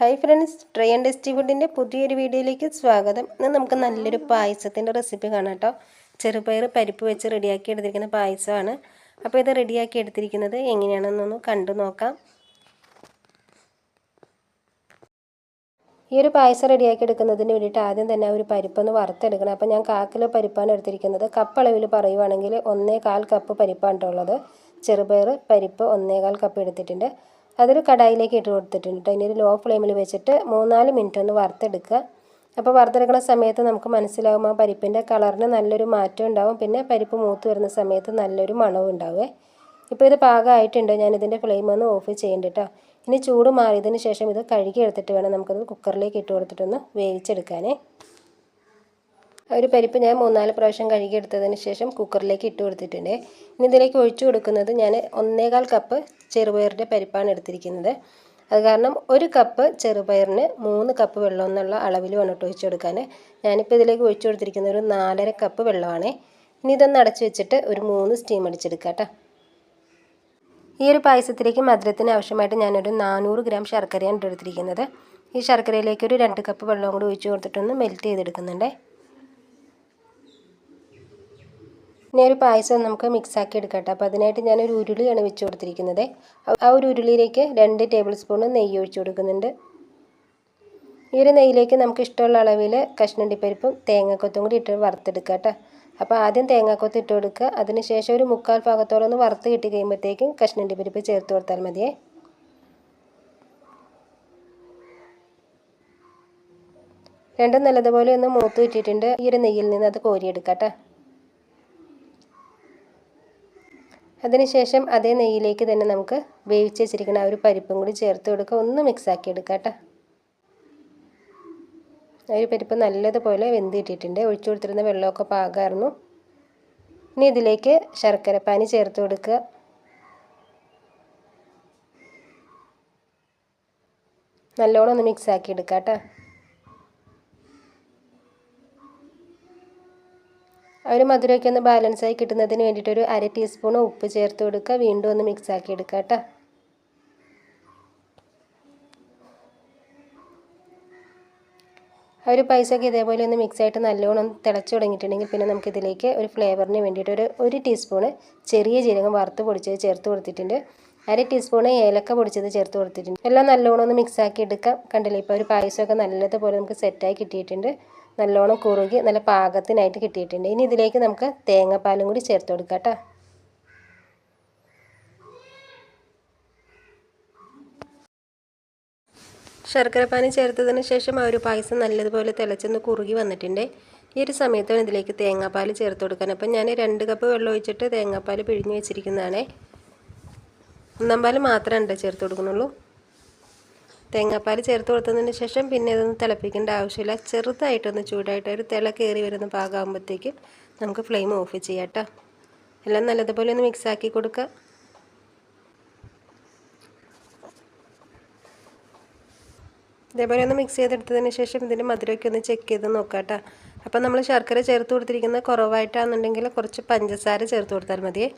Hi friends try and tasty ഫുഡിന്റെ പുതിയൊരു വീഡിയോയിലേക്ക് സ്വാഗതം. ഇന്ന് നമുക്ക് നല്ലൊരു പായസത്തിന്റെ റെസിപ്പി കാണാം കേട്ടോ ചെറുപയർ പരിപ്പ് വെച്ച് റെഡിയാക്കി എടുത്തിരിക്കുന്ന പായസമാണ്. അപ്പോൾ ഇത് റെഡിയാക്കി എടുത്തിരിക്കുന്നത് എങ്ങനെയാണെന്നൊന്ന് കണ്ടു നോക്കാം. ഈ ഒരു പായസം റെഡിയാക്കി എടുക്കുന്നതിന് വേണ്ടിയിട്ട് ആദ്യം തന്നെ ഒരു പരിപ്പൊന്ന് വറുത്തെടുക്കണം. അപ്പോൾ ഞാൻ കാക്കിലോ പരിപ്പാണ് എടുത്തിരിക്കുന്നത്. കപ്പ് അളവിൽ പറയുവാണെങ്കിൽ ഒന്നേ കാൽ കപ്പ് പരിപ്പാണ് ഉള്ളത്. ചെറുപയർ പരിപ്പ് ഒന്നേകാൽ കപ്പ് എടുത്തിട്ടുണ്ട്. അതൊരു കടായിലേക്ക് ഇട്ട് കൊടുത്തിട്ടുണ്ട് കേട്ടോ. ഇനി ഒരു ലോ ഫ്ലെയിമിൽ വെച്ചിട്ട് മൂന്നാൽ മിനിറ്റ് ഒന്ന് വറുത്തെടുക്കുക. അപ്പോൾ വറുത്തെടുക്കുന്ന സമയത്ത് നമുക്ക് മനസ്സിലാവും ആ പരിപ്പിന്റെ കളറിന് നല്ലൊരു മാറ്റം ഉണ്ടാവും. പിന്നെ പരിപ്പ് മൂത്ത് വരുന്ന സമയത്ത് നല്ലൊരു മണവും ഉണ്ടാവേ ഇപ്പോൾ ഇത് പാകമായിട്ടുണ്ട്. ഞാൻ ഇതിന്റെ ഫ്ലെയിം ഒന്ന് ഓഫ് ചെയ്യേണ്ട കേട്ടോ. ഇനി ചൂട് മാറിയതിന് ശേഷം ഇത് കഴുകി എടുത്തിട്ട് വേണം നമുക്കത് കുക്കറിലേക്ക് ഇട്ട് കൊടുത്തിട്ടൊന്ന് വേവിച്ചെടുക്കാനേ. ഒരു പരിപ്പ് ഞാൻ മൂന്നാൽ പ്രാവശ്യം കഴുകിയെടുത്തതിന് ശേഷം കുക്കറിലേക്ക് ഇട്ട് കൊടുത്തിട്ടുണ്ട്. ഇനി ഇതിലേക്ക് ഒഴിച്ചു കൊടുക്കുന്നത് ഞാൻ ഒന്നേകാൽ കപ്പ് ചെറുപയറിന്റെ പരിപ്പാണ് എടുത്തിരിക്കുന്നത്. അത് കാരണം ഒരു കപ്പ് ചെറുപയറിന് മൂന്ന് കപ്പ് വെള്ളം എന്നുള്ള അളവിൽ വേണം ഒഴിച്ചു കൊടുക്കാൻ. ഞാനിപ്പോൾ ഇതിലേക്ക് ഒഴിച്ചു കൊടുത്തിരിക്കുന്ന ഒരു നാലര കപ്പ് വെള്ളമാണ്. ഇനി ഇതൊന്ന് അടച്ചു വെച്ചിട്ട് ഒരു മൂന്ന് സ്റ്റീം അടിച്ചെടുക്കാം ഈ ഒരു പായസത്തിലേക്ക് മധുരത്തിന് ആവശ്യമായിട്ട് ഞാനൊരു നാനൂറ് ഗ്രാം ശർക്കരയാണ് എടുത്തിരിക്കുന്നത് ഈ ശർക്കരയിലേക്ക് ഒരു രണ്ട് കപ്പ് വെള്ളം കൂടി ഒഴിച്ചു കൊടുത്തിട്ടൊന്ന് മെൽറ്റ് ചെയ്തെടുക്കുന്നുണ്ടേ. ഇനി ഒരു പായസം നമുക്ക് മിക്സാക്കി എടുക്കട്ടെ. അപ്പോൾ അതിനായിട്ട് ഞാനൊരു ഉരുളിയാണ് വെച്ച് കൊടുത്തിരിക്കുന്നത്. ആ ഒരു ഉരുളിയിലേക്ക് രണ്ട് ടേബിൾ സ്പൂൺ നെയ്യ് ഒഴിച്ചു കൊടുക്കുന്നുണ്ട്. ഈ ഒരു നെയ്യിലേക്ക് നമുക്ക് ഇഷ്ടമുള്ള അളവിൽ കഷ്ണണ്ടിപ്പരിപ്പും തേങ്ങാക്കൊത്തും കൂടി ഇട്ട് വറുത്തെടുക്കുക കേട്ടോ. അപ്പോൾ ആദ്യം തേങ്ങാക്കൊത്ത് ഇട്ട് കൊടുക്കുക. അതിനുശേഷം ഒരു മുക്കാൽ ഭാഗത്തോളം ഒന്ന് വറുത്ത് കിട്ടി കഴിയുമ്പോഴത്തേക്കും കഷ്ണണ്ടിപ്പരിപ്പ് ചേർത്ത് കൊടുത്താൽ മതിയേ. രണ്ടും നല്ലതുപോലെ ഒന്ന് മൂത്ത് കിട്ടിയിട്ടുണ്ട്. ഈ ഒരു നെയ്യിൽ നിന്ന് അത് കോരിയെടുക്കാം കേട്ടോ. അതിനുശേഷം അതേ നെയ്യിലേക്ക് തന്നെ നമുക്ക് വേവിച്ച് വെച്ചിരിക്കുന്ന ആ ഒരു പരിപ്പും കൂടി ചേർത്ത് കൊടുക്കുക. ഒന്ന് മിക്സാക്കി എടുക്കുക കേട്ടോ. ഒരു പരിപ്പ് നല്ലതുപോലെ വെന്തിട്ടിട്ടുണ്ട്. ഒഴിച്ചു കൊടുത്തിരുന്ന വെള്ളമൊക്കെ പാകായിരുന്നു ഇനി ഇതിലേക്ക് ശർക്കരപ്പാനി ചേർത്ത് കൊടുക്കുക. നല്ലോണം ഒന്ന് മിക്സാക്കി എടുക്കാം കേട്ടോ. ഒരു മധുരമൊക്കെ ഒന്ന് ബാലൻസായി കിട്ടുന്നതിന് വേണ്ടിയിട്ട് ഒരു അര ടീസ്പൂൺ ഉപ്പ് ചേർത്ത് കൊടുക്കുക. വീണ്ടും ഒന്ന് മിക്സ് ആക്കി എടുക്കുക കേട്ടോ. ആ ഒരു പൈസയൊക്കെ ഇതേപോലെ ഒന്ന് മിക്സ് ആയിട്ട് നല്ലോണം തിളച്ച് തുടങ്ങിയിട്ടുണ്ടെങ്കിൽ പിന്നെ നമുക്കിതിലേക്ക് ഒരു ഫ്ലേവറിന് വേണ്ടിയിട്ട് ഒരു ഒരു ടീസ്പൂണ് ചെറിയ ജീരകം വറുത്ത് പൊടിച്ചത് ചേർത്ത് കൊടുത്തിട്ടുണ്ട്. അര ടീസ്പൂണ് ഏലക്ക പൊടിച്ചത് ചേർത്ത് കൊടുത്തിട്ടുണ്ട്. എല്ലാം നല്ലോണം ഒന്ന് മിക്സ് ആക്കി എടുക്കാം. കണ്ടില്ലേ? ഇപ്പോൾ ഒരു പായസമൊക്കെ നല്ലതുപോലെ നമുക്ക് സെറ്റായി കിട്ടിയിട്ടുണ്ട്. നല്ലോണം കുറുകി നല്ല പാകത്തിനായിട്ട് കിട്ടിയിട്ടുണ്ട്. ഇനി ഇതിലേക്ക് നമുക്ക് തേങ്ങാപ്പാലും കൂടി ചേർത്ത് കൊടുക്കാം കേട്ടോ. ശർക്കരപ്പാനി ചേർത്തതിന് ശേഷം ആ ഒരു പായസം നല്ലതുപോലെ തിളച്ചൊന്ന് കുറുകി വന്നിട്ടുണ്ട്. ഈ ഒരു സമയത്താണ് ഇതിലേക്ക് തേങ്ങാപ്പാൽ ചേർത്ത് കൊടുക്കാൻ. അപ്പം ഞാൻ രണ്ട് കപ്പ് വെള്ളം ഒഴിച്ചിട്ട് തേങ്ങാപ്പാൽ പിഴിഞ്ഞ് വെച്ചിരിക്കുന്നതാണേ. ഒന്നാം പാൽ മാത്രമേ ചേർത്ത് കൊടുക്കുന്നുള്ളൂ. തേങ്ങാപ്പാൽ ചേർത്ത് കൊടുത്തതിന് ശേഷം പിന്നെ ഇതൊന്നും തിളപ്പിക്കേണ്ട ആവശ്യമില്ല. ചെറുതായിട്ടൊന്ന് ചൂടായിട്ട് ഒരു തിള കയറി വരുന്ന പാകമാകുമ്പോഴത്തേക്ക് നമുക്ക് ഫ്ലെയിം ഓഫ് ചെയ്യാം കേട്ടോ. എല്ലാം നല്ലതുപോലെ ഒന്ന് മിക്സാക്കി കൊടുക്കുക. ഇതേപോലെ ഒന്ന് മിക്സ് ചെയ്തെടുത്തതിന് ശേഷം ഇതിന്റെ മധുരമൊക്കെ ഒന്ന് ചെക്ക് ചെയ്ത് നോക്കാം കേട്ടോ. അപ്പം നമ്മൾ ശർക്കര ചേർത്ത് കൊടുത്തിരിക്കുന്നത് കുറവായിട്ടാണെന്നുണ്ടെങ്കിൽ കുറച്ച് പഞ്ചസാര ചേർത്ത് കൊടുത്താൽ മതിയേ.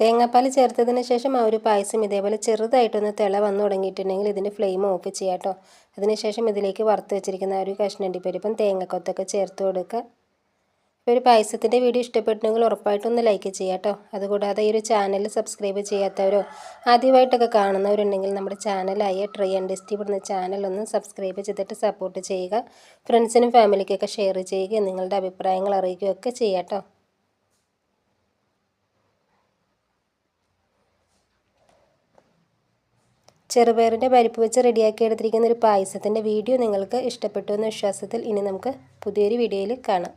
തേങ്ങാപ്പാൽ ചേർത്തതിന് ശേഷം ആ ഒരു പായസം ഇതേപോലെ ചെറുതായിട്ടൊന്ന് തിള വന്നു തുടങ്ങിയിട്ടുണ്ടെങ്കിൽ ഇതിന്റെ ഫ്ലെയിം ഓഫ് ചെയ്യാം കേട്ടോ അതിനുശേഷം ഇതിലേക്ക് വറുത്ത് വെച്ചിരിക്കുന്ന ഒരു കഷ്ണണ്ടിപ്പരിപ്പും തേങ്ങക്കൊത്തൊക്കെ ചേർത്ത് കൊടുക്കുക. ഇപ്പോൾ ഒരു പായസത്തിന്റെ വീഡിയോ ഇഷ്ടപ്പെട്ടിട്ടുണ്ടെങ്കിൽ ഉറപ്പായിട്ടൊന്ന് ലൈക്ക് ചെയ്യാം കേട്ടോ അതുകൂടാതെ ഈ ഒരു ചാനൽ സബ്സ്ക്രൈബ് ചെയ്യാത്തവരോ ആദ്യമായിട്ടൊക്കെ കാണുന്നവരുണ്ടെങ്കിൽ നമ്മുടെ ചാനലായ ട്രൈ ആൻഡ് ഇവിടുന്ന് ചാനൽ ഒന്ന് സബ്സ്ക്രൈബ് ചെയ്തിട്ട് സപ്പോർട്ട് ചെയ്യുക. ഫ്രണ്ട്സിനും ഫാമിലിക്കൊക്കെ ഷെയർ ചെയ്യുക നിങ്ങളുടെ അഭിപ്രായങ്ങൾ അറിയിക്കുകയൊക്കെ ചെയ്യാം കേട്ടോ ചെറുപയറിന്റെ പരിപ്പ് വെച്ച് റെഡിയാക്കി എടുത്തിരിക്കുന്ന ഒരു പായസത്തിന്റെ വീഡിയോ നിങ്ങൾക്ക് ഇഷ്ടപ്പെട്ടു എന്ന വിശ്വാസത്തിൽ ഇനി നമുക്ക് പുതിയൊരു വീഡിയോയിൽ കാണാം.